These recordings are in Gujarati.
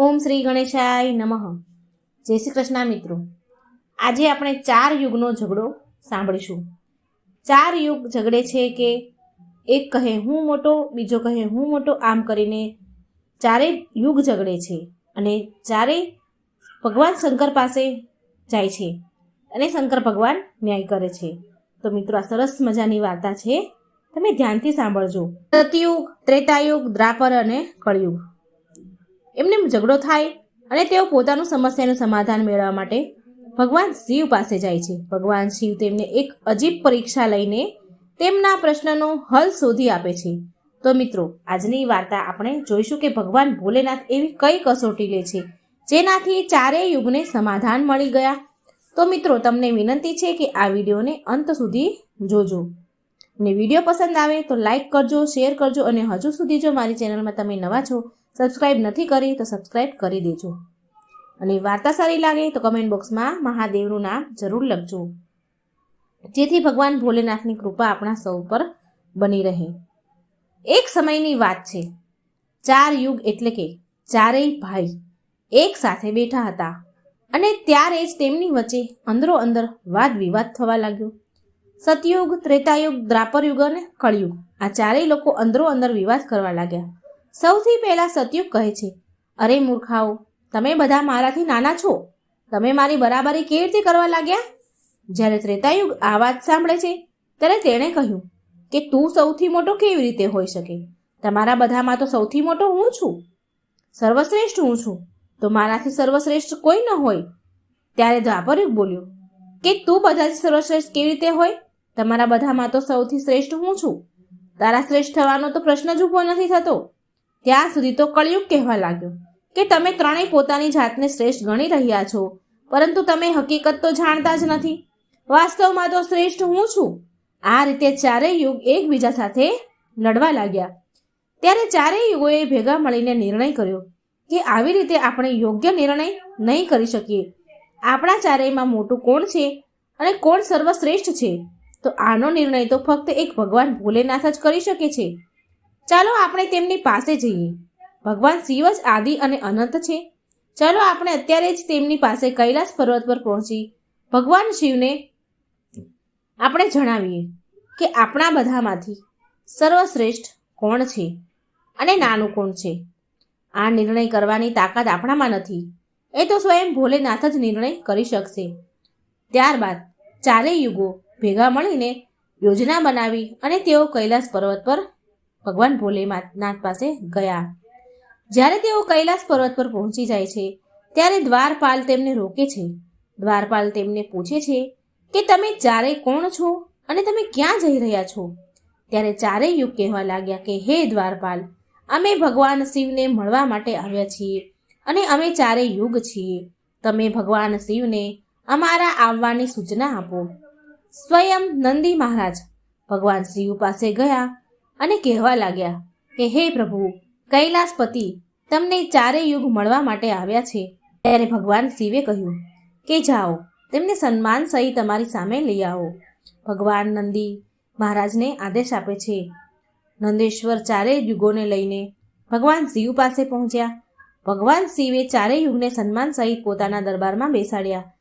ઓમ શ્રી ગણેશાય નમઃ. જય શ્રી કૃષ્ણ મિત્રો. આજે આપણે ચાર યુગનો ઝઘડો સાંભળીશું. ચાર યુગ ઝઘડે છે કે એક કહે હું મોટો, બીજો કહે હું મોટો, આમ કરીને ચારેય યુગ ઝઘડે છે અને ચારેય ભગવાન શંકર પાસે જાય છે અને શંકર ભગવાન ન્યાય કરે છે. તો મિત્રો, આ સરસ મજાની વાર્તા છે. તમે ધ્યાનથી સાંભળજો. સતયુગ, ત્રેતાયુગ, દ્રાપર અને કળયુગ. એમને ઝઘડો થાય અને તેઓ પોતાનું સમસ્યાનું સમાધાન મેળવવા માટે ભગવાન શિવ પાસે જાય છે. ભગવાન શિવ તેમને એક અજીબ પરીક્ષા લઈને તેમના પ્રશ્નનો હલ શોધી આપે છે. તો મિત્રો, આજની વાર્તા આપણે જોઈશું કે ભગવાન ભોલેનાથ એવી કઈ કસોટી લે છે, જેનાથી ચારેય યુગને સમાધાન મળી ગયા. તો મિત્રો, તમને વિનંતી છે કે આ વિડીયોને અંત સુધી જોજો. અને વીડિયો પસંદ આવે તો લાઇક કરજો, શેર કરજો અને હજુ સુધી જો મારી ચેનલમાં તમે નવા છો, સબસ્ક્રાઇબ નથી કરી તો સબસ્ક્રાઇબ કરી દેજો. અને વાર્તા સારી લાગે તો કમેન્ટ બોક્સમાં મહાદેવનું નામ જરૂર લખજો. જેથી ભગવાન ભોલેનાથની કૃપા આપણા સૌ પર બની રહે. એક સમયની વાત છે. ચાર યુગ એટલે કે ચારેય ભાઈ એક સાથે બેઠા હતા. અને ત્યારે જ તેમની વચ્ચે અંદરો અંદર વાદ વિવાદ થવા લાગ્યો. સતયુગ, ત્રેતાયુગ, દ્રાપરયુગ અને કળયુગ. આ ચારેય લોકો અંદરો અંદર વિવાદ કરવા લાગ્યા. સૌથી પહેલાં સતયુગ કહે છે, અરે મૂર્ખાઓ, તમે બધા મારાથી નાના છો. તમે મારી બરાબરી કેવી રીતે કરવા લાગ્યા? જ્યારે ત્રેતાયુગ આ વાત સાંભળે છે, ત્યારે તેણે કહ્યું કે, તું સૌથી મોટો કેવી રીતે હોઈ શકે? તમારા બધામાં તો સૌથી મોટો હું છું. સર્વશ્રેષ્ઠ હું છું. તો મારાથી સર્વશ્રેષ્ઠ કોઈ ન હોય. ત્યારે દ્વાપરયુગ બોલ્યો, કે તું બધાથી સર્વશ્રેષ્ઠ કેવી રીતે હોય? તમારા બધામાં તો સૌથી શ્રેષ્ઠ હું છું. તારા શ્રેષ્ઠ થવાનો તો પ્રશ્ન જ ઊભો નથી થતો. ત્યાં સુધી તો કળયુગ કહેવા લાગ્યો કે તમે ત્રણેય પોતાની જાતને શ્રેષ્ઠ ગણી રહ્યા છો, પરંતુ તમે હકીકત તો જાણતા જ નથી. વાસ્તવમાં તો શ્રેષ્ઠ હું છું. આ રીતે ચારેય યુગ એકબીજા સાથે લડવા લાગ્યા. ત્યારે ચારેય યુગોએ ભેગા મળીને નિર્ણય કર્યો કે આવી રીતે આપણે યોગ્ય નિર્ણય નહીં કરી શકીએ. આપણા ચારેયમાં મોટું કોણ છે અને કોણ સર્વશ્રેષ્ઠ છે? તો આનો નિર્ણય તો ફક્ત એક ભગવાન ભોલેનાથ જ કરી શકે છે. ચાલો આપણે તેમની પાસે જઈએ. ભગવાન શિવ જ આદિ અને અનંત છે. ચાલો આપણે અત્યારે જ તેમની પાસે કૈલાસ પર્વત પર પહોંચી ભગવાન શિવને આપણે જણાવીએ કે આપણા બધામાંથી સર્વશ્રેષ્ઠ કોણ છે અને નાનું કોણ છે? આ નિર્ણય કરવાની તાકાત આપણામાં નથી. એ તો સ્વયં ભોલેનાથ જ નિર્ણય કરી શકશે. ત્યારબાદ ચારેય યુગો ભેગા મળીને યોજના બનાવી અને તેઓ કૈલાસ પર્વત પર ભગવાન ભોલેનાથ પાસે ગયા. જ્યારે તેઓ કૈલાસ પર્વત પર પહોંચી જાય છે, ત્યારે દ્વારપાલ તેમને રોકે છે. દ્વારપાલ તેમને પૂછે છે કે તમે ચારેય કોણ છો અને તમે ક્યાં જઈ રહ્યા છો? ત્યારે ચારેય યુગ કહેવા લાગ્યા કે, હે દ્વારપાલ, અમે ભગવાન શિવને મળવા માટે આવ્યા છીએ અને અમે ચારેય યુગ છીએ. તમે ભગવાન શિવને અમારા આવવાની સૂચના આપો. સ્વયં નંદી મહારાજ ભગવાન શિવ પાસે ગયા અને કહેવા લાગ્યા કે, હે પ્રભુ, કૈલાસપતિ, તમને ચારે યુગ મળવા માટે આવ્યા છે. ત્યારે ભગવાન શિવે કહ્યું કે, જાઓ, તેમને સન્માન સહિત તમારી સામે લઈ આવો. ભગવાન નંદી મહારાજને આદેશ આપે છે. નંદેશ્વર ચારેય યુગોને લઈને ભગવાન શિવ પાસે પહોંચ્યા. ભગવાન શિવે ચારેય યુગને સન્માન સહિત પોતાના દરબારમાં બેસાડ્યા.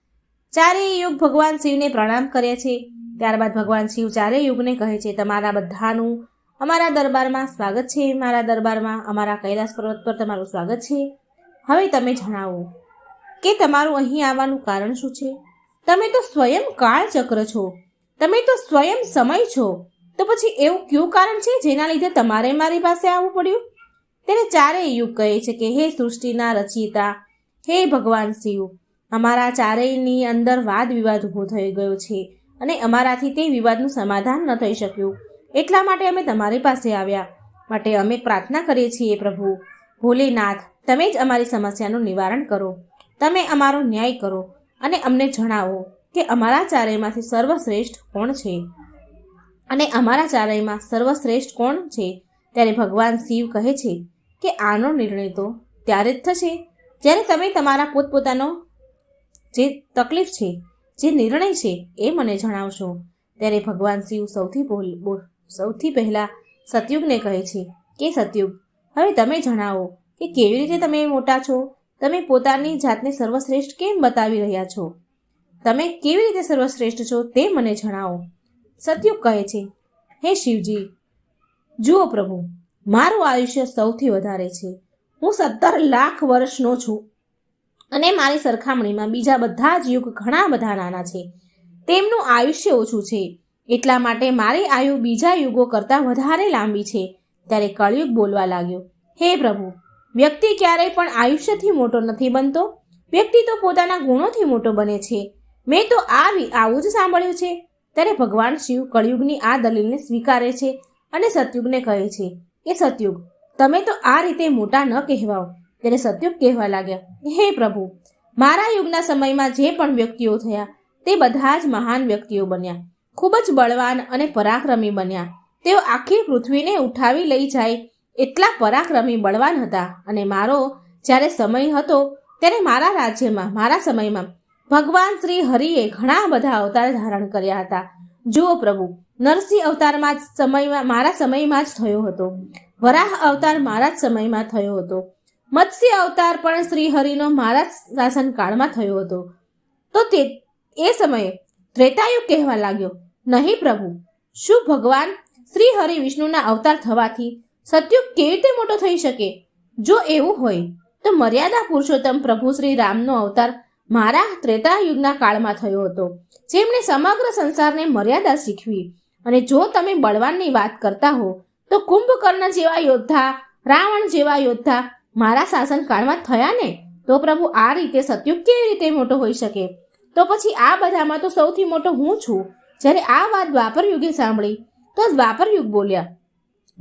ચારેય યુગ ભગવાન શિવને પ્રણામ કરે છે. ત્યારબાદ ભગવાન શિવ ચારેય યુગને કહે છે, તમારા બધાનું અમારા દરબારમાં સ્વાગત છે, મારા દરબારમાં અમારા કૈલાસ પર્વત પર તમારું સ્વાગત છે. હવે તમે જણાવો, કે તમારું અહીં આવવાનું કારણ શું છે? તમે તો સ્વયં કાળચક્ર છો. તમે તો સ્વયં સમય છો. તો પછી એવું કયું કારણ છે જેના લીધે તમારે મારી પાસે આવવું પડ્યું? તેને ચારેય યુગ કહે છે કે, હે સૃષ્ટિના રચયિતા હે ભગવાન શિવ અમારા ચારેયની અંદર વાદ વિવાદ ઊભો થઈ ગયો છે અને અમારાથી તે વિવાદનું સમાધાન ન થઈ શક્યું. એટલા માટે અમે તમારી પાસે આવ્યા. માટે અમે પ્રાર્થના કરીએ છીએ, પ્રભુ. ભોલેનાથ, તમે જ અમારી સમસ્યાનું નિવારણ કરો. તમે અમારો ન્યાય કરો અને અમને જણાવો કે અમારા ચારેયમાંથી સર્વશ્રેષ્ઠ કોણ છે? અને અમારા ચારેયમાં સર્વશ્રેષ્ઠ કોણ છે? ત્યારે ભગવાન શિવ કહે છે કે આનો નિર્ણય તો ત્યારે જ થશે. જ્યારે તમે તમારા પોતપોતાનો જે તકલીફ છે, જે નિર્ણય છે, એ મને જણાવશો. ત્યારે ભગવાન શિવ સૌથી બોલ સૌથી પહેલાં સતયુગને કહે છે કે, સતયુગ, હવે તમે જણાવો કે કેવી રીતે તમે મોટા છો? તમે પોતાની જાતને સર્વશ્રેષ્ઠ કેમ બતાવી રહ્યા છો? તમે કેવી રીતે સર્વશ્રેષ્ઠ છો તે મને જણાવો. સતયુગ કહે છે, હે શિવજી, જુઓ પ્રભુ, મારું આયુષ્ય સૌથી વધારે છે. હું સત્તર લાખ વર્ષનો છું. અને મારી સરખામણીમાં બીજા બધા જ યુગ ઘણા બધા નાના છે. તેમનું આયુષ્ય ઓછું છે. એટલા માટે મારી આયુ બીજા યુગો કરતાં વધારે લાંબી છે. ત્યારે કળયુગ બોલવા લાગ્યો. હે પ્રભુ, વ્યક્તિ ક્યારેય પણ આયુષ્યથી મોટો નથી બનતો? વ્યક્તિ તો પોતાના ગુણોથી મોટો બને છે. મેં તો આવી, આવું જ સાંભળ્યું છે. ત્યારે ભગવાન શિવ કળયુગની આ દલીલને સ્વીકારે છે અને સતયુગને કહે છે. કે સતયુગ, તમે તો આ રીતે મોટા ન કહેવાઓ. ત્યારે સતયુગ કહેવા લાગ્યા. હે પ્રભુ, મારા યુગના સમયમાં જે પણ વ્યક્તિઓ થયા, તે બધા જ મહાન વ્યક્તિઓ બન્યા. ખૂબ જ બળવાન અને પરાક્રમી બન્યા. તેઓ આખી પૃથ્વીને ઉઠાવી લઈ જાય એટલા પરાક્રમી બળવાન હતા. અને મારો, જ્યારે સમય હતો, ત્યારે મારા રાજ્યમાં, મારા સમયમાં, ભગવાન શ્રી હરિએ ઘણા બધા અવતાર ધારણ કર્યા હતા. જુઓ પ્રભુ, નરસિંહ અવતારમાં જ સમયમાં, મારા સમયમાં જ થયો હતો. વરાહ અવતાર મારા જ સમયમાં થયો હતો. મત્સ્ય અવતાર પણ શ્રી હરિનો મારા જ શાસનકાળમાં થયો હતો. તો તે, એ સમયે ત્રેતાયુગ કહેવા લાગ્યો, નહીં પ્રભુ, શું ભગવાન શ્રી હરિ વિષ્ણુના અવતાર થવાથી સત્યુગ કેવી રીતે મોટો થઈ શકે? જો એવું હોય, તો મર્યાદા પુરુષોત્તમ પ્રભુ શ્રી રામનો અવતાર મારા ત્રેતાયુગના કાળમાં થયો હતો. જેમણે સમગ્ર સંસારને મર્યાદા શીખવી. અને જો તમે બળવાનની વાત કરતા હો, તો કુંભકર્ણ જેવા યોદ્ધા, રાવણ જેવા યોદ્ધા મારા શાસનકાળમાં થયા ને, તો પ્રભુ આ રીતે સત્યુગ કેવી રીતે મોટો હોઈ શકે? તો પછી આ બધામાં તો સૌથી મોટો હું છું. જ્યારે આ વાત દ્વાપર યુગે સાંભળી, તો દ્વાપર યુગ બોલ્યા,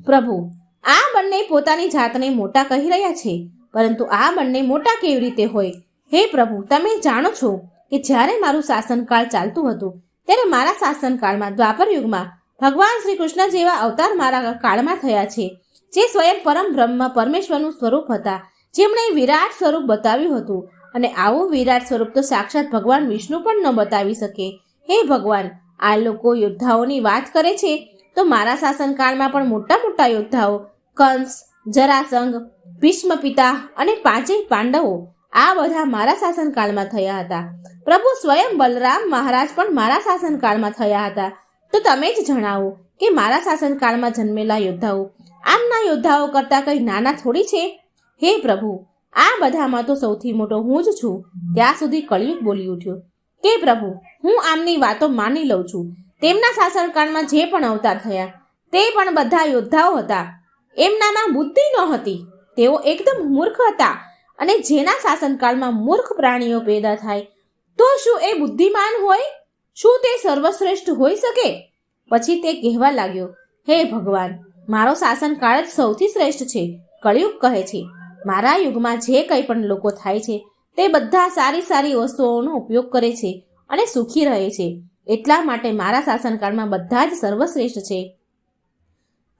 પ્રભુ, આ બંને પોતાની જાતને મોટા કહી રહ્યા છે, પરંતુ આ બંને મોટા કેવી રીતે હોય? હે પ્રભુ, તમે જાણો છો કે જ્યારે મારું શાસનકાળ ચાલતું હતું, ત્યારે મારા શાસનકાળમાં દ્વાપર યુગમાં ભગવાન શ્રી કૃષ્ણ જેવા અવતાર મારા કાળમાં થયા છે. જે સ્વયં પરમ બ્રહ્મ પરમેશ્વરનું સ્વરૂપ હતા. જેમણે વિરાટ સ્વરૂપ બતાવ્યું હતું. અને આવું વિરાટ સ્વરૂપ તો સાક્ષાત ભગવાન વિષ્ણુ પણ ન બતાવી શકે. હે ભગવાન, આ લોકો યોદ્ધાઓની વાત કરે છે? તો મારા શાસનકાળમાં પણ મોટા મોટા યોદ્ધાઓ, કંસ, જરાસંઘ, ભીષ્મ પિતા અને પાંચેય પાંડવો આ બધા મારા શાસનકાળમાં થયા હતા. પ્રભુ સ્વયં બલરામ મહારાજ પણ મારા શાસનકાળમાં થયા હતા. તો તમે જ જણાવો કે મારા શાસનકાળમાં જન્મેલા યોદ્ધાઓ આમના યોદ્ધાઓ કરતાં કંઈ નાના થોડી છે? હે પ્રભુ, આ બધામાં તો સૌથી મોટો હું જ છું. ત્યાં સુધી કળિયુગ બોલી ઉઠ્યો. કે પ્રભુ, હું આમની વાતો માની લઉં છું. તેમના શાસનકાળમાં જે પણ અવતાર થયા, તે પણ બધા યોદ્ધાઓ હતા. એમનામાં બુદ્ધિ નહોતી. તેઓ એકદમ મૂર્ખ હતા. અને જેના શાસનકાળમાં મૂર્ખ પ્રાણીઓ પેદા થાય, તો શું એ બુદ્ધિમાન હોય? શું તે સર્વશ્રેષ્ઠ હોઈ શકે? પછી તે કહેવા લાગ્યો, હે ભગવાન મારો શાસનકાળ જ સૌથી શ્રેષ્ઠ છે, કળિયુગ કહે છે. મારા યુગમાં જે કંઈ પણ લોકો થાય છે, તે બધા સારી સારી વસ્તુઓનો ઉપયોગ કરે છે અને સુખી રહે છે. એટલા માટે મારા શાસનકાળમાં બધા જ સર્વશ્રેષ્ઠ છે.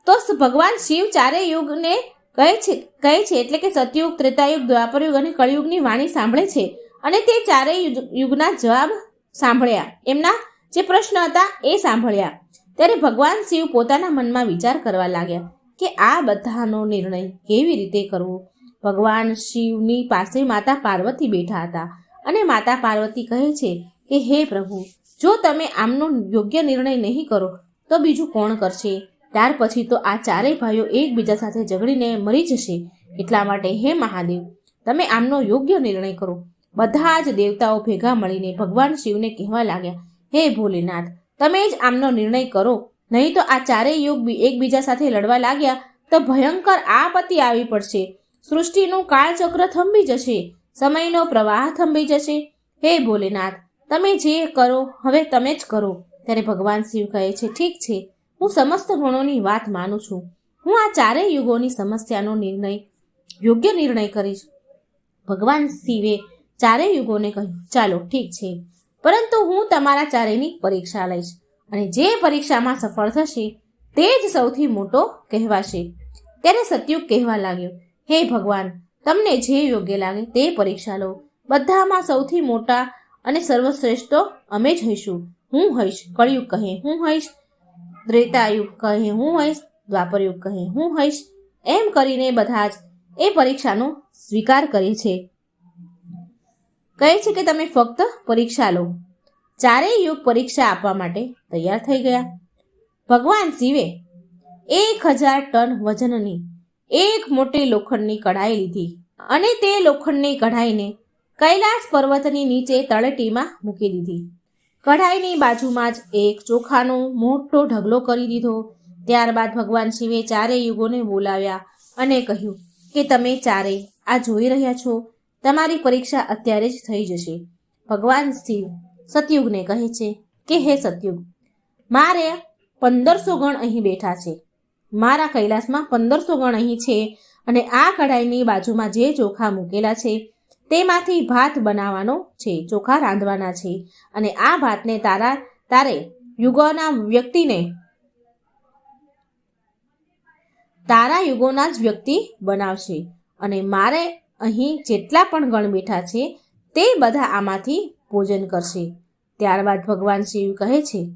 તો ભગવાન શિવ ચારે યુગને કહે છે કહે છે એટલે કે સતયુગ, ત્રેતાયુગ, દ્વાપરયુગ અને કળિયુગની વાણી સાંભળે છે અને તે ચારેય યુગના જવાબ સાંભળ્યા. એમના જે પ્રશ્ન હતા એ સાંભળ્યા. ત્યારે ભગવાન શિવ પોતાના મનમાં વિચાર કરવા લાગ્યા કે આ બધાનો નિર્ણય કેવી રીતે કરવો? ભગવાન શિવની પાસે માતા પાર્વતી બેઠા હતા અને માતા પાર્વતી કહે છે કે, હે પ્રભુ, જો તમે આમનો યોગ્ય નિર્ણય નહીં કરો, તો બીજું કોણ કરશે? ત્યાર પછી તો આ ચારેય ભાઈઓ એકબીજા સાથે ઝઘડીને મરી જશે. એટલા માટે હે મહાદેવ, તમે આમનો યોગ્ય નિર્ણય કરો. બધા જ દેવતાઓ ભેગા મળીને ભગવાન શિવને કહેવા લાગ્યા, હે ભોલેનાથ તમે જ આમનો નિર્ણય કરો. નહીં તો આ ચારેય યુગ એકબીજા સાથે લડવા લાગ્યા તો ભયંકર આપત્તિ આવી પડશે. સૃષ્ટિનું કાળચક્ર થંભી જશે. સમયનો પ્રવાહ થંભી જશે. હે ભોલેનાથ, તમે જે કરો, હવે તમે જ કરો. ત્યારે ભગવાન શિવ કહે છે, ઠીક છે, હું સમસ્ત ગુણોની વાત માનું છું. હું આ ચારેય યુગોની સમસ્યાનો નિર્ણય, યોગ્ય નિર્ણય કરીશ. ભગવાન શિવે ચારેય યુગોને કહ્યું, ચાલો, ઠીક છે. પરંતુ હું તમારા ચારેયની પરીક્ષા લઈશ અને જે પરીક્ષામાં સફળ થશે, તે જ સૌથી મોટો કહેવાશે. ત્યારે સત્યુગ કહેવા લાગ્યો, હે ભગવાન, તમને જે યોગ્ય લાગે તે પરીક્ષા લો. બધામાં સૌથી મોટા અને સર્વશ્રેષ્ઠ અમે જ હઈશું. હું હઈશ, કળિયુગ કહે, હું હઈશ, ત્રેતાયુગ કહે, હું હઈશ, દ્વાપરયુગ કહે, હું હઈશ. એમ કરીને બધા જ એ પરીક્ષાનો સ્વીકાર કરે છે. કહે છે કે તમે ફક્ત પરીક્ષા લો. ચારેય યુગ પરીક્ષા આપવા માટે તૈયાર થઈ ગયા. ભગવાન શિવે એક હજાર ટન વજનની એક મોટી લોખંડની કઢાઈ લીધી અને તે લોખંડની કઢાઈને કૈલાસ પર્વતની નીચે તળેટીમાં મૂકી દીધી. કઢાઈની બાજુમાં જ એક ચોખાનો મોટો ઢગલો કરી દીધો. ત્યારબાદ ભગવાન શિવે ચારેય યુગોને બોલાવ્યા અને કહ્યું કે તમે ચારેય આ જોઈ રહ્યા છો. તમારી પરીક્ષા અત્યારે જ થઈ જશે. ભગવાન શિવ સતયુગને કહે છે કે, હે સતયુગ, મારે પંદરસો ગણ અહીં બેઠા છે. મારા કૈલાસમાં પંદરસો ગણ અહીં છે અને આ કઢાઈની બાજુમાં જે ચોખા મૂકેલા છે, તેમાંથી ભાત બનાવવાનો છે, ચોખા રાંધવાના છે. અને આ ભાતને તારા, તારે યુગોના વ્યક્તિને, તારા યુગોના જ વ્યક્તિ બનાવશે. અને મારે અહીં જેટલા પણ ગણ બેઠા છે, તે બધા આમાંથી ભોજન કરશે. ત્યારબાદ ભગવાન શિવ કહે છે,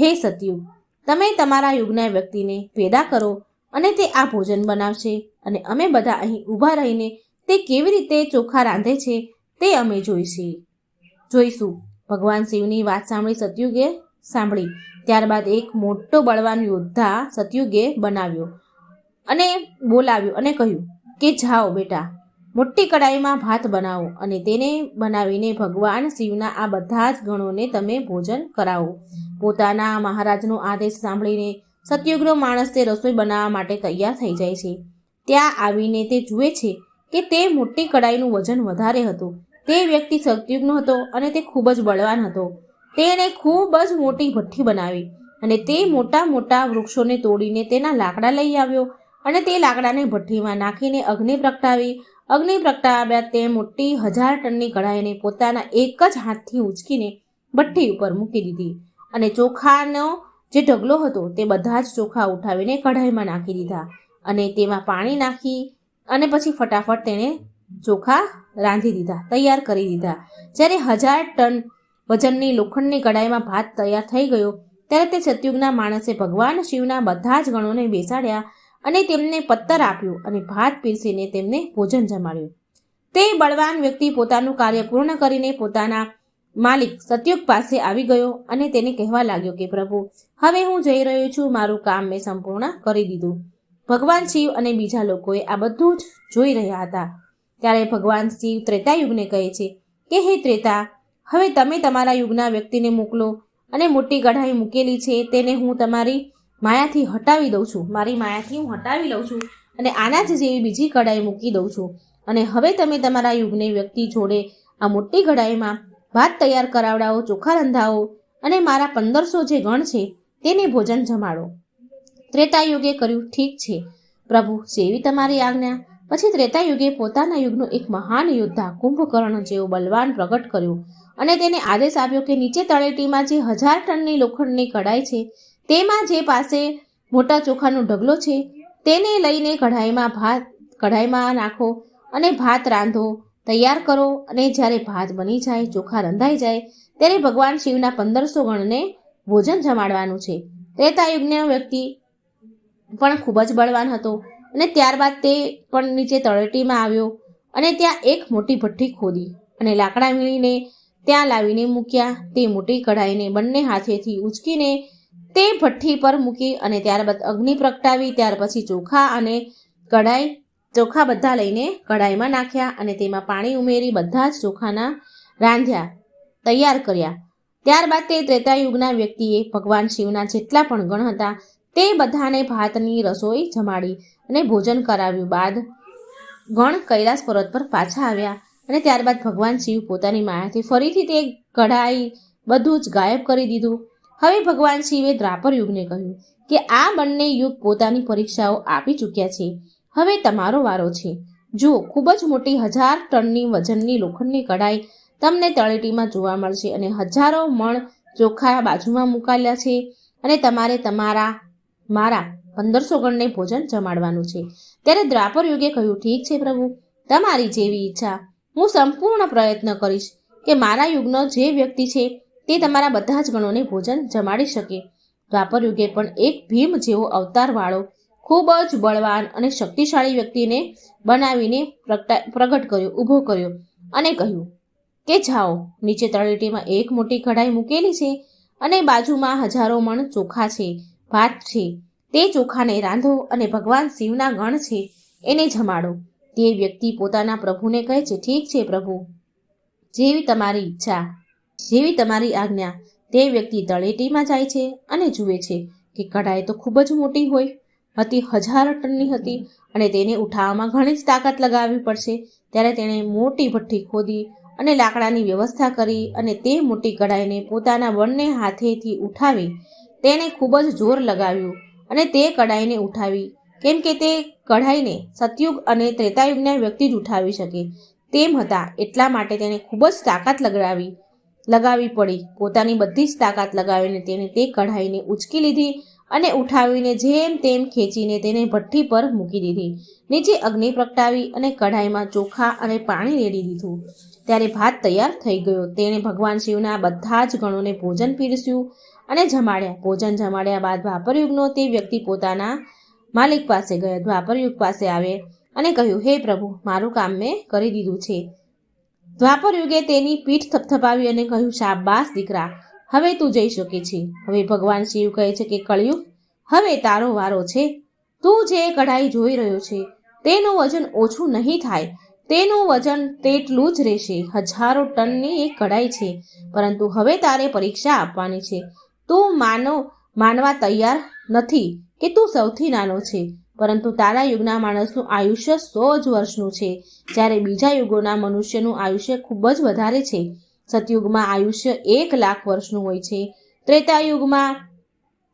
હે સતયુગ, તમે તમારા યુગના વ્યક્તિને પેદા કરો અને તે આ ભોજન બનાવશે અને અમે બધા અહીં ઊભા રહીને તે કેવી રીતે ચોખા રાંધે છે તે અમે જોઈશી. જોઈશું. ભગવાન શિવની વાત સાંભળી સતયુગે સાંભળી. ત્યારબાદ એક મોટો બળવાન યોદ્ધા સતયુગે બનાવ્યો અને બોલાવ્યો અને કહ્યું કે જાઓ બેટા મોટી કડાઈમાં ભાત બનાવો અને તેને બનાવીને ભગવાન શિવના આ બધા જ ગણોને તમે ભોજન કરાવો. પોતાના મહારાજનો આદેશ સાંભળીને સતયુગનો માણસ તે રસોઈ બનાવવા માટે તૈયાર થઈ જાય છે. ત્યાં આવીને તે જુએ છે કે તે મોટી કડાઈનું વજન વધારે હતું. તે વ્યક્તિ સતયુગનો હતો અને તે ખૂબ જ બળવાન હતો. તેણે ખૂબ જ મોટી ભઠ્ઠી બનાવી અને તે મોટા મોટા વૃક્ષોને તોડીને તેના લાકડા લઈ આવ્યો અને તે લાકડાને ભઠ્ઠીમાં નાખીને અગ્નિ પ્રગટાવી અગ્નિ પ્રગટાવ્યા તે મોટી હજાર ટનની કઢાઈને પોતાના એક જ હાથથી ઉંચકીને ભઠ્ઠી ઉપર મૂકી દીધી અને ચોખાનો જે ઢગલો હતો તે બધા જ ચોખા ઉઠાવીને કઢાઈમાં નાખી દીધા અને તેમાં પાણી નાખી અને પછી ફટાફટ તેણે ચોખા રાંધી દીધા, તૈયાર કરી દીધા. જ્યારે હજાર ટન વજનની લોખંડની કઢાઈમાં ભાત તૈયાર થઈ ગયો, ત્યારે તે સતયુગના માણસે ભગવાન શિવના બધા જ ગણોને બેસાડ્યા અને તેમને પત્તર આપ્યું અને ભાત પીરસીને તેમને ભોજન જમાડ્યું. તે બળવાન વ્યક્તિ પોતાનું કાર્ય પૂર્ણ કરીને પોતાના માલિક સતયુગ પાસે આવી ગયો અને તેને કહેવા લાગ્યો કે, પ્રભુ, હવે હું જઈ રહ્યો છું, મારું કામ મેં સંપૂર્ણ કરી દીધું. ભગવાન શિવ અને બીજા લોકોએ આ બધું જ જોઈ રહ્યા હતા. ત્યારે ભગવાન શિવ ત્રેતાયુગને કહે છે કે, હે ત્રેતા, હવે તમે તમારા યુગના વ્યક્તિને મોકલો અને મોટી કઢાઈ મૂકેલી છે, તેને હું તમારી માયાથી હટાવી દઉં છું. મારી માયાથી હું હટાવી લઉં છું અને આના જ જેવી બીજી કઢાઈ મૂકી દઉં છું. અને હવે તમે તમારા યુગની વ્યક્તિ જોડે આ મોટી કઢાઈમાં ભાત તૈયાર કરાવડાવો, ચોખા રંધાવો અને મારા પંદરસો જે ગણ છે તેને ભોજન જમાડો. ત્રેતાયુગે કર્યું ઠીક છે. પ્રભુ જેવી તમારી આજ્ઞા. પછી ત્રેતાયુગે પોતાના યુગનો એક મહાન યોદ્ધા કુંભકર્ણ જેવો બલવાન પ્રગટ કર્યો અને તેને આદેશ આપ્યો કે નીચે તળેટીમાં જે હજાર ટનની લોખંડની કઢાઈ છે તેમાં જે પાસે મોટા ચોખાનો ઢગલો છે, તેને લઈને કઢાઈમાં ભાત, કઢાઈમાં નાખો અને ભાત રાંધો, તૈયાર કરો અને જ્યારે ભાત બની જાય, ચોખા રંધાઈ જાય, ત્યારે ભગવાન શિવના પંદરસો ગણને ભોજન જમાડવાનું છે. ત્રેતાયુગનો વ્યક્તિ પણ ખૂબ જ બળવાન હતો અને ત્યારબાદ તે પણ નીચે તળેટીમાં આવ્યો અને ત્યાં એક મોટી ભઠ્ઠી ખોદી અને લાકડા વીણીને ત્યાં લાવીને મૂક્યા. તે મોટી કઢાઈને બંને હાથેથી ઉચકીને તે ભઠ્ઠી પર મૂકી અને ત્યારબાદ અગ્નિ પ્રગટાવી, ત્યાર પછી ચોખા અને કઢાઈ, ચોખા બધા લઈને કઢાઈમાં નાખ્યા અને તેમાં પાણી ઉમેરી બધા જ ચોખાના રાંધ્યા, તૈયાર કર્યા. ત્યારબાદ તે ત્રેતાયુગના વ્યક્તિએ ભગવાન શિવના જેટલા પણ ગણ હતા, તે બધાને ભાતની રસોઈ જમાડી અને ભોજન કરાવ્યું. બાદ ગણ કૈલાસ પર્વત પર પાછા આવ્યા અને ત્યારબાદ ભગવાન શિવ પોતાની માયાથી ફરીથી તે કઢાઈ બધું જ ગાયબ કરી દીધું. હવે ભગવાન શિવે દ્રાપર યુગને કહ્યું કે આ બંને યુગ પોતાની પરીક્ષાઓ આપી ચૂક્યા છે. હવે તમારો વારો છે. જુઓ, ખૂબ જ મોટી હજાર ટનની વજનની લોખંડની કઢાઈ તમને તળેટીમાં જોવા મળશે અને હજારો મણ ચોખા બાજુમાં મુકાયેલા છે અને તમારે તમારા, મારા પંદરસો ગણને ભોજન જમાડવાનું છે. ત્યારે દ્રાપર યુગે કહ્યું, ઠીક છે પ્રભુ, તમારી જેવી ઈચ્છા. હું સંપૂર્ણ પ્રયત્ન કરીશ કે મારા યુગનો જે વ્યક્તિ છે તે તમારા બધા જ ગણોને ભોજન જમાડી શકે. દ્વાપર યુગે પણ એક ભીમ જેવો અવતારવાળો, ખૂબ જ બળવાન અને શક્તિશાળી વ્યક્તિને બનાવીને પ્રગટા કર્યો, ઊભો કર્યો અને કહ્યું, કે જાઓ, નીચે તળેટીમાં એક મોટી કઢાઈ મૂકેલી છે અને બાજુમાં હજારો મણ ચોખા છે, ભાત છે. તે ચોખાને રાંધો અને ભગવાન શિવના ગણ છે, એને જમાડો. તે વ્યક્તિ પોતાના પ્રભુને કહે છે, ઠીક છે પ્રભુ, જેવી તમારી ઈચ્છા. જેવી તમારી આજ્ઞા તે વ્યક્તિ તળેટીમાં જાય છે અને જુએ છે કે કઢાઈ તો ખૂબ જ મોટી હોય, હતી હજાર ટનની હતી અને તેને ઉઠાવવામાં ઘણી જ તાકાત લગાવવી પડશે. ત્યારે તેણે મોટી ભઠ્ઠી ખોદી અને લાકડાની વ્યવસ્થા કરી અને તે મોટી કઢાઈને પોતાના બંને હાથેથી ઉઠાવી તેને ખૂબ જ જોર લગાવ્યું અને તે કઢાઈને ઉઠાવી. કેમ કે તે કઢાઈને સતયુગ અને ત્રેતાયુગના વ્યક્તિ જ ઉઠાવી શકે. તેમ હતા એટલા માટે તેને ખૂબ જ તાકાત લગાવી. લગાવવી પડી. પોતાની બધી જ તાકાત લગાવીને તેને તે કઢાઈને ઉચકી લીધી અને ઉઠાવીને જેમ તેમ ખેંચીને તેને ભઠ્ઠી પર મૂકી દીધી. નીચે અગ્નિ પ્રગટાવી અને કઢાઈમાં ચોખા અને પાણી રેડી દીધું. ત્યારે ભાત તૈયાર થઈ ગયો. તેણે ભગવાન શિવના બધા જ ગણોને ભોજન પીરસ્યું અને જમાડ્યા. ભોજન જમાડ્યા બાદ દ્વાપરયુગનો તે વ્યક્તિ પોતાના માલિક પાસે ગયો. દ્વાપરયુગ પાસે આવે અને કહ્યું, હે પ્રભુ, મારું કામ મેં કરી દીધું છે. દ્વાપર યુગે તેની પીઠ થપથપાવી અને કહ્યું શાબાસ દીકરા, હવે તું જઈ શકે છે. હવે ભગવાન શિવ કહે છે કે, કળિયુગ, હવે તારો વારો છે. તું જે કઢાઈ જોઈ રહ્યો છે, તેનું વજન ઓછું નહીં થાય. તેનું વજન તેટલું જ રહેશે. હજારો ટનની એક કઢાઈ છે. પરંતુ હવે તારે પરીક્ષા આપવાની છે. તું માનો, માનવા તૈયાર નથી કે તું સૌથી નાનો છે. પરંતુ તારા યુગના માણસનું આયુષ્ય સો જ વર્ષનું છે. જ્યારે બીજા યુગોના મનુષ્યનું આયુષ્ય ખૂબ જ વધારે છે. સતયુગમાં આયુષ્ય એક લાખ વર્ષનું હોય છે. ત્રેતાયુગમાં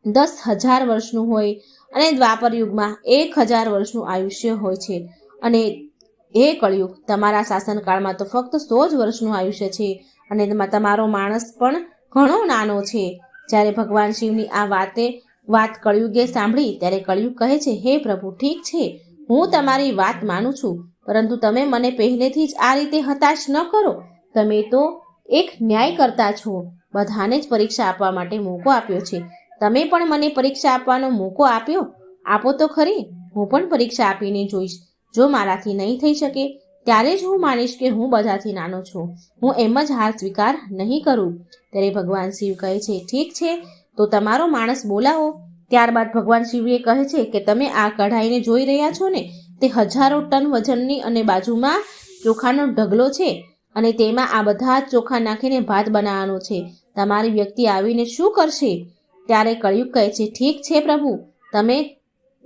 દસ હજાર વર્ષનું હોય અને દ્વાપર યુગમાં એક હજાર વર્ષનું આયુષ્ય હોય છે. અને એ કળયુગ, તમારા શાસનકાળમાં તો ફક્ત સો જ વર્ષનું આયુષ્ય છે અને તેમાં તમારો માણસ પણ ઘણો નાનો છે. જ્યારે ભગવાન શિવની આ વાતે વાત કળયુગે સાંભળી ત્યારે કળિયુગ કહે છે, હે પ્રભુ, ઠીક છે, હું તમારી વાત માનું છું, પરંતુ તમે મને પહેલેથી જ આ રીતે હતાશ ન કરો. તમે તો એક ન્યાય કરતા છો. બધાને જ પરીક્ષા આપવા માટે મોકો આપ્યો છે. તમે પણ મને પરીક્ષા આપવાનો મોકો આપ્યો? આપો તો ખરી. હું પણ પરીક્ષા આપીને જોઈશ. જો મારાથી નહીં થઈ શકે, ત્યારે જ હું માનીશ કે હું બધાથી નાનો છું. હું એમ જ હાર સ્વીકાર નહીં કરું. ત્યારે ભગવાન શિવ કહે છે, ઠીક છે તો તમારો માણસ બોલાવો. ત્યારબાદ ભગવાન શિવે કહે છે કે તમે આ કઢાઈને જોઈ રહ્યા છો ને, તે હજારો ટન વજનની અને બાજુમાં ચોખાનો ઢગલો છે અને તેમાં આ બધા ચોખા નાખીને ભાત બનાવવાનો છે. તમારી વ્યક્તિ આવીને શું કરશે? ત્યારે કળિયુગ કહે છે, ઠીક છે પ્રભુ, તમે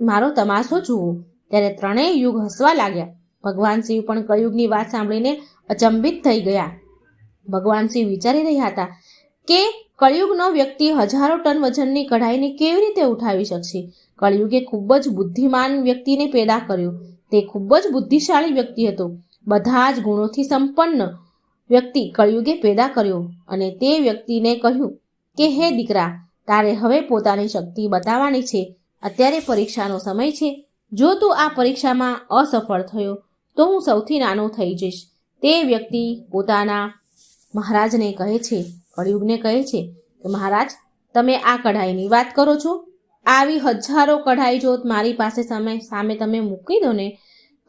મારો તમાશો જુઓ. ત્યારે ત્રણેય યુગ હસવા લાગ્યા. ભગવાન શિવ પણ કળિયુગની વાત સાંભળીને અચંબિત થઈ ગયા. ભગવાન શિવ વિચારી રહ્યા હતા કે કળિયુગનો વ્યક્તિ હજારો ટન વજનની કઢાઈને કેવી રીતે ઉઠાવી શકશે? કળિયુગે ખૂબ જ બુદ્ધિમાન વ્યક્તિને પેદા કર્યો. તે ખૂબ જ બુદ્ધિશાળી વ્યક્તિ હતો. બધા જ ગુણોથી સંપન્ન વ્યક્તિ કળિયુગે પેદા કર્યો અને તે વ્યક્તિને કહ્યું કે, હે દીકરા, તારે હવે પોતાની શક્તિ બતાવવાની છે. અત્યારે પરીક્ષાનો સમય છે. જો તું આ પરીક્ષામાં અસફળ થયો, તો હું સૌથી નાનો થઈ જઈશ. તે વ્યક્તિ પોતાના મહારાજને કહે છે કળિયુગને કહે છે કે, મહારાજ, તમે આ કઢાઈની વાત કરો છો? આવી હજારો કઢાઈ જો મારી પાસે સામે સામે તમે મૂકી દો ને,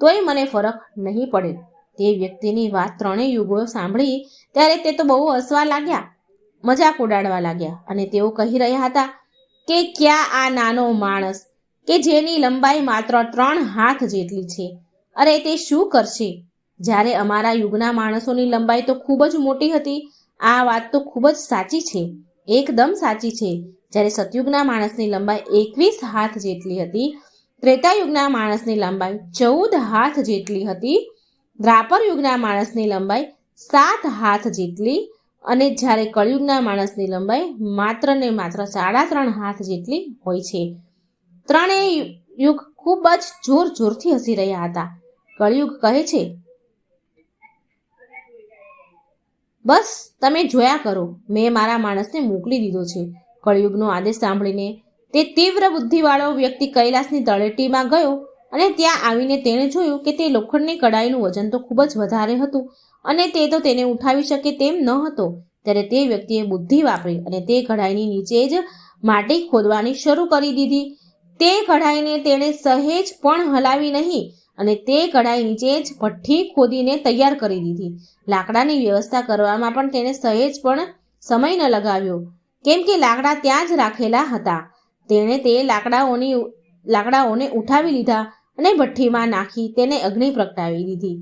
તોય મને ફરક નહીં પડે. તે વ્યક્તિની વાત ત્રણેય યુગો સાંભળી, ત્યારે તે તો બહુ હસવા લાગ્યા, મજાક ઉડાડવા લાગ્યા અને તેઓ કહી રહ્યા હતા કે, ક્યાં આ નાનો માણસ કે જેની લંબાઈ માત્ર ત્રણ હાથ જેટલી છે? અરે, તે શું કરશે? જ્યારે અમારા યુગના માણસોની લંબાઈ તો ખૂબ જ મોટી હતી આ વાત તો ખૂબ જ સાચી છે. એકદમ સાચી છે. જ્યારે સતયુગના માણસની લંબાઈ એકવીસ હાથ જેટલી હતી, ત્રેતાયુગના માણસની લંબાઈ ચૌદ હાથ જેટલી હતી દ્રાપર યુગના માણસની લંબાઈ સાત હાથ જેટલી અને જ્યારે કળયુગના માણસની લંબાઈ માત્ર ને માત્ર સાડા ત્રણ હાથ જેટલી હોય છે. ત્રણેય યુગ ખૂબ જ જોર જોરથી હસી રહ્યા હતા. કળયુગ કહે છે બસ, તમે જોયા કરો. મેં મારા માણસને મોકલી દીધો છે. કળયુગનો આદેશ સાંભળીને તે તીવ્ર બુદ્ધિવાળો વ્યક્તિ કૈલાસની તળેટીમાં ગયો અને ત્યાં આવીને તેણે જોયું કે તે લોખંડની કડાઈનું વજન તો ખૂબ જ વધારે હતું અને તે તો તેને ઉઠાવી શકે તેમ ન હતો. ત્યારે તે વ્યક્તિએ બુદ્ધિ વાપરી અને તે કઢાઈની નીચે જ માટી ખોદવાની શરૂ કરી દીધી. તે કઢાઈને તેણે સહેજ પણ હલાવી નહીં. અને તે કઢાઈ નીચે જ ભઠ્ઠી ખોદીને તૈયાર કરી દીધી. લાકડાની વ્યવસ્થા કરવામાં પણ તેને સહેજ પણ સમય ન લગાવ્યો. કેમ કે લાકડા ત્યાં જ રાખેલા હતા. તેણે તે લાકડાઓની લાકડાઓને ઉઠાવી લીધા અને ભઠ્ઠીમાં નાખી તેને અગ્નિ પ્રગટાવી દીધી.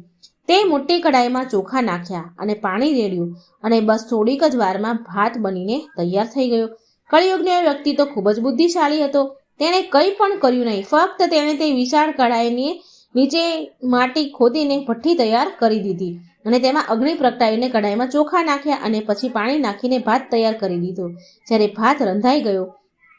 તે મોટી કઢાઈમાં ચોખા નાખ્યા અને પાણી રેડ્યું અને બસ થોડીક જ વારમાં ભાત બનીને તૈયાર થઈ ગયો. કળિયુગનો વ્યક્તિ તો ખૂબ જ બુદ્ધિશાળી હતો. તેણે કંઈ પણ કર્યું નહીં. ફક્ત તેણે તે વિશાળ કઢાઈની નીચે માટી ખોદીને ભઠ્ઠી તૈયાર કરી દીધી અને તેમાં અગ્નિ પ્રગટાવીને કઢાઈમાં ચોખા નાખ્યા અને પછી પાણી નાખીને ભાત તૈયાર કરી દીધો. જ્યારે ભાત રંધાઈ ગયો,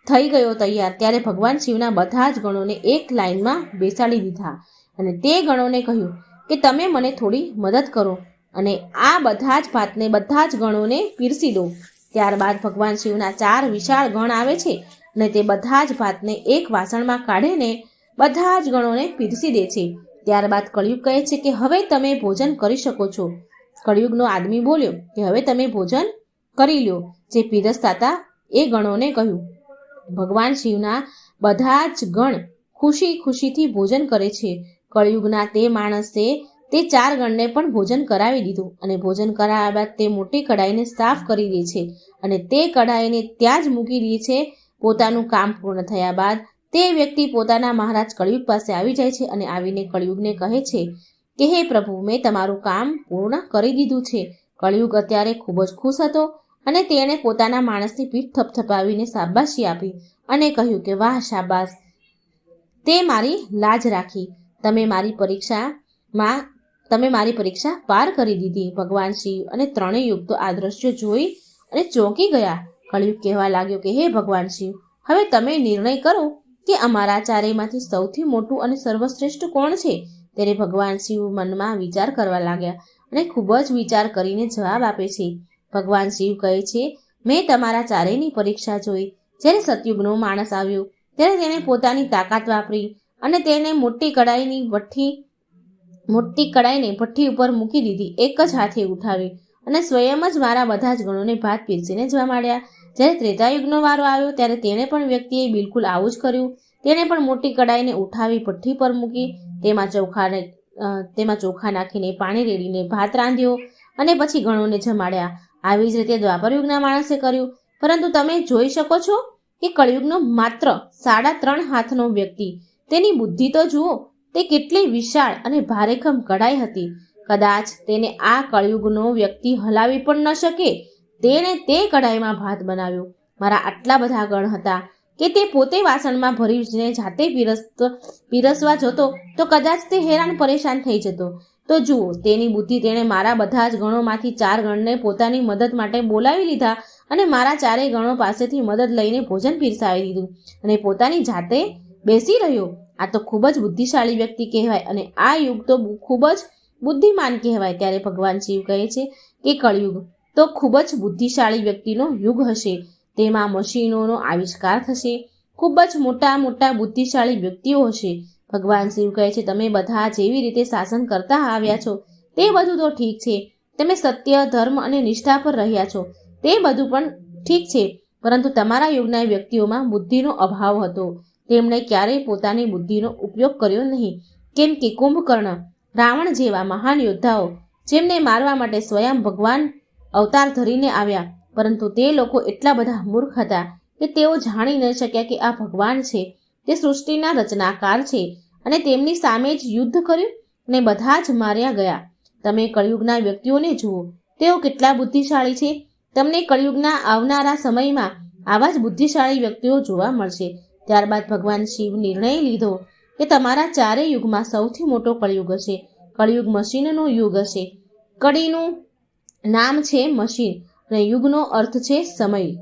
થઈ ગયો તૈયાર, ત્યારે ભગવાન શિવના બધા જ ગણોને એક લાઈનમાં બેસાડી દીધા અને તે ગણોને કહ્યું કે તમે મને થોડી મદદ કરો અને આ બધા જ ભાતને બધા જ ગણોને પીરસી દો. ત્યારબાદ ભગવાન શિવના ચાર વિશાળ ગણ આવે છે અને તે બધા જ ભાતને એક વાસણમાં કાઢીને બધા જ ગણોને પીરસી દે છે. ત્યારબાદ કળિયુગ કહે છે કે હવે તમે ભોજન કરી શકો છો. કળિયુગનો આદમી બોલ્યો કે હવે તમે ભોજન કરી લ્યો, જે પીરસતા હતા એ ગણોને કહ્યું. ભગવાન શિવના બધા જ ગણ ખુશી ખુશીથી ભોજન કરે છે. કળિયુગના તે માણસે તે ચાર ગણને પણ ભોજન કરાવી દીધું અને ભોજન કરાવ્યા બાદ તે મોટી કઢાઈને સાફ કરી દે છે અને તે કઢાઈને ત્યાં જ મૂકી દે છે. પોતાનું કામ પૂર્ણ થયા બાદ તે વ્યક્તિ પોતાના મહારાજ કળિયુગ પાસે આવી જાય છે અને આવીને કળિયુગને કહે છે કે, હે પ્રભુ, મેં તમારું કામ પૂર્ણ કરી દીધું છે. કળિયુગ અત્યારે ખૂબ જ ખુશ હતો અને તેણે પોતાના માણસની પીઠ થપથપાવીને શાબાશી આપી અને કહ્યું કે, વાહ, શાબાશ. તે મારી લાજ રાખી. તમે મારી પરીક્ષામાં તમે મારી પરીક્ષા પાર કરી દીધી. ભગવાન શિવ અને ત્રણેય યુગ તો આ દ્રશ્ય જોઈ અને ચોંકી ગયા. કળિયુગ કહેવા લાગ્યો કે, હે ભગવાન શિવ, હવે તમે નિર્ણય કરો કે અમારા ચારેયમાંથી સૌથી મોટું અને સર્વશ્રેષ્ઠ કોણ છે? ત્યારે ભગવાન શિવ મનમાં વિચાર કરવા લાગ્યા અને ખૂબ જ વિચાર કરીને જવાબ આપે છે. ભગવાન શિવ કહે છે, મેં તમારા ચારેયની પરીક્ષા જોઈ. જ્યારે સતયુગનો માણસ આવ્યો, ત્યારે તેણે પોતાની તાકાત વાપરી અને તેને મોટી કડાઈની ભઠ્ઠી, મોટી કડાઈને ભઠ્ઠી ઉપર મૂકી દીધી. એક જ હાથે ઉઠાવી અને સ્વયં જ મારા બધા જ ગણોને ભાત પીરસીને જવા માંડ્યા. જ્યારે ત્રેતાયુગનો વારો આવ્યો, ત્યારે તેણે પણ વ્યક્તિએ બિલકુલ આવું જ કર્યું. તેણે પણ મોટી કડાઈને ઉઠાવી ભઠ્ઠી પર મૂકી, તેમાં ચોખાને તેમાં ચોખા નાખીને પાણી રેડીને ભાત રાંધ્યો અને પછી ગણોને જમાડ્યા. આવી જ રીતે દ્વાપરયુગના માણસે કર્યું. પરંતુ તમે જોઈ શકો છો કે કળિયુગનો માત્ર સાડા ત્રણ હાથનો વ્યક્તિ. તેની બુદ્ધિ તો જુઓ, તે કેટલી વિશાળ અને ભારેખમ કડાઈ હતી. કદાચ તેને આ કળિયુગનો વ્યક્તિ હલાવી પણ ન શકે તેણે તે કઢાઈમાં ભાત બનાવ્યો. મારા આટલા બધા ગણ હતા કે તે પોતે વાસણમાં ભરીને જાતે પીરસ પીરસવા જતો તો કદાચ તે હેરાન પરેશાન થઈ જતો. તો જુઓ, તેની બુદ્ધિ તેણે મારા બધા જ ગણોમાંથી ચાર ગણને પોતાની મદદ માટે બોલાવી લીધા અને મારા ચારેય ગણો પાસેથી મદદ લઈને ભોજન પીરસાવી દીધું. અને પોતાની જાતે બેસી રહ્યો. આ તો ખૂબ જ બુદ્ધિશાળી વ્યક્તિ કહેવાય અને આ યુગ તો ખૂબ જ બુદ્ધિમાન કહેવાય. ત્યારે ભગવાન શિવ કહે છે કે કળયુગ તો ખૂબ જ બુદ્ધિશાળી વ્યક્તિનો યુગ હશે. તેમાં મશીનોનો આવિષ્કાર થશે. ખૂબ જ મોટા મોટા બુદ્ધિશાળી વ્યક્તિઓ હશે. ભગવાન શિવ કહે છે, તમે બધા જેવી રીતે શાસન કરતા આવ્યા છો, તે બધું તો ઠીક છે. તમે સત્ય, ધર્મ અને નિષ્ઠા પર રહ્યા છો, તે બધું પણ ઠીક છે. પરંતુ તમારા યુગના વ્યક્તિઓમાં બુદ્ધિનો અભાવ હતો. તેમણે ક્યારેય પોતાની બુદ્ધિનો ઉપયોગ કર્યો નહીં. કેમ કે કુંભકર્ણ, રાવણ જેવા મહાન યોદ્ધાઓ, જેમને મારવા માટે સ્વયં ભગવાન અવતાર ધરીને આવ્યા. પરંતુ તે લોકો એટલા બધા મૂર્ખ હતા કે તેઓ જાણી ન શક્યા કે આ ભગવાન છે. તે સૃષ્ટિના રચનાકાર છે અને તેમની સામે જ યુદ્ધ કર્યું અને બધા જ માર્યા ગયા. તમે કળિયુગના વ્યક્તિઓને જુઓ. તેઓ કેટલા બુદ્ધિશાળી છે. તમને કળિયુગના આવનારા સમયમાં આવા જ બુદ્ધિશાળી વ્યક્તિઓ જોવા મળશે. ત્યારબાદ ભગવાન શિવ નિર્ણય લીધો કે તમારા ચારેય યુગમાં સૌથી મોટો કળિયુગ હશે. કળિયુગ મશીનનો યુગ હશે. કળીનું નામ છે મશીન અને યુગનો અર્થ છે સમય.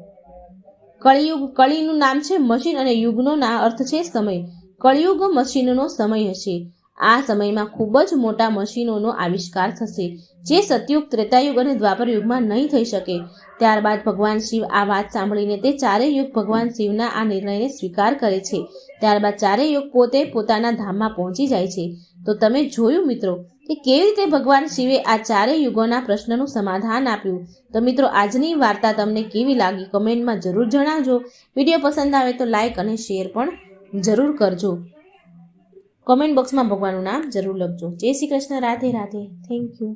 કળિયુગ, કળીનું નામ છે મશીન અને યુગનો અર્થ છે સમય. કળિયુગ મશીનનો સમય હશે. આ સમયમાં ખૂબ જ મોટા મશીનોનો આવિષ્કાર થશે, જે સતયુગ, ત્રેતાયુગ અને દ્વાપર યુગમાં નહીં થઈ શકે. ત્યારબાદ ભગવાન શિવ આ વાત સાંભળીને તે ચારેય યુગ ભગવાન શિવના આ નિર્ણયને સ્વીકાર કરે છે. ત્યારબાદ ચારેય યુગ પોતે પોતાના ધામમાં પહોંચી જાય છે. તો તમે જોયું મિત્રો કે કેવી રીતે ભગવાન શિવે આ ચારેય યુગોના પ્રશ્નનું સમાધાન આપ્યું? તો મિત્રો, આજની વાર્તા તમને કેવી લાગી કમેન્ટમાં જરૂર જણાવજો. વીડિયો પસંદ આવે તો લાઇક અને શેર પણ જરૂર કરજો. કોમેન્ટ બોક્સમાં ભગવાનનું નામ જરૂર લખજો. જય શ્રી કૃષ્ણ. રાધે રાધે. Thank you.